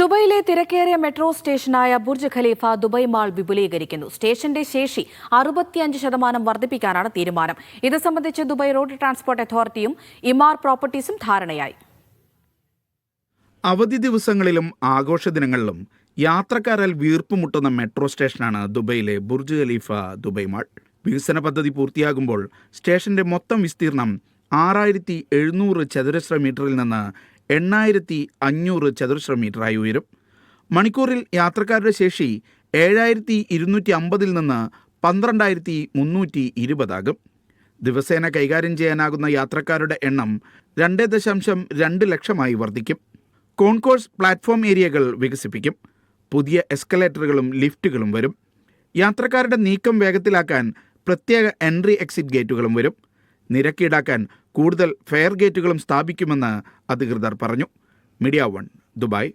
ദുബൈയിലെ തിരക്കേറിയ മെട്രോ സ്റ്റേഷനായ Burj Khalifa Dubai mall വിപുലീകരിക്കുന്നു. സ്റ്റേഷന്റെ ശേഷി അറുപത്തിയഞ്ച് ശതമാനം വർദ്ധിപ്പിക്കാനാണ് തീരുമാനം. ഇത് സംബന്ധിച്ച് ദുബായ് റോഡ് ട്രാൻസ്പോർട്ട് അതോറിറ്റിയും ഇമാർ പ്രോപ്പർട്ടീസും ധാരണയായി. അവധി ദിവസങ്ങളിലും ആഘോഷ ദിനങ്ങളിലും യാത്രക്കാരാൽ വീർപ്പുമുട്ടുന്ന മെട്രോ സ്റ്റേഷനാണ് ദുബൈയിലെ ബുർജ് ഖലീഫ ദുബൈ മാൾ. വികസന പദ്ധതി പൂർത്തിയാകുമ്പോൾ സ്റ്റേഷന്റെ മൊത്തം വിസ്തീർണം ആറായിരത്തി എഴുന്നൂറ് ചതുരശ്ര മീറ്ററിൽ നിന്ന് എണ്ണായിരത്തി അഞ്ഞൂറ് ചതുരശ്ര മീറ്ററായി ഉയരും. മണിക്കൂറിൽ യാത്രക്കാരുടെ ശേഷി ഏഴായിരത്തി ഇരുന്നൂറ്റി അമ്പതിൽ നിന്ന് പന്ത്രണ്ടായിരത്തി മുന്നൂറ്റി ഇരുപതാകും ദിവസേന കൈകാര്യം ചെയ്യാനാകുന്ന യാത്രക്കാരുടെ എണ്ണം രണ്ട് ദശാംശം രണ്ട് ലക്ഷമായി വർദ്ധിക്കും. കോൺകോഴ്സ് പ്ലാറ്റ്ഫോം ഏരിയകൾ വികസിപ്പിക്കും. പുതിയ എസ്കലേറ്ററുകളും ലിഫ്റ്റുകളും വരും. യാത്രക്കാരുടെ നീക്കം വേഗത്തിലാക്കാൻ പ്രത്യേക എൻട്രി എക്സിറ്റ് ഗേറ്റുകളും വരും. നിരക്ക് ഈടാക്കാൻ കൂടുതൽ ഫെയർ ഗേറ്റുകളും സ്ഥാപിക്കുമെന്ന് അധികൃതർ പറഞ്ഞു. മീഡിയ വൺ ദുബായ്.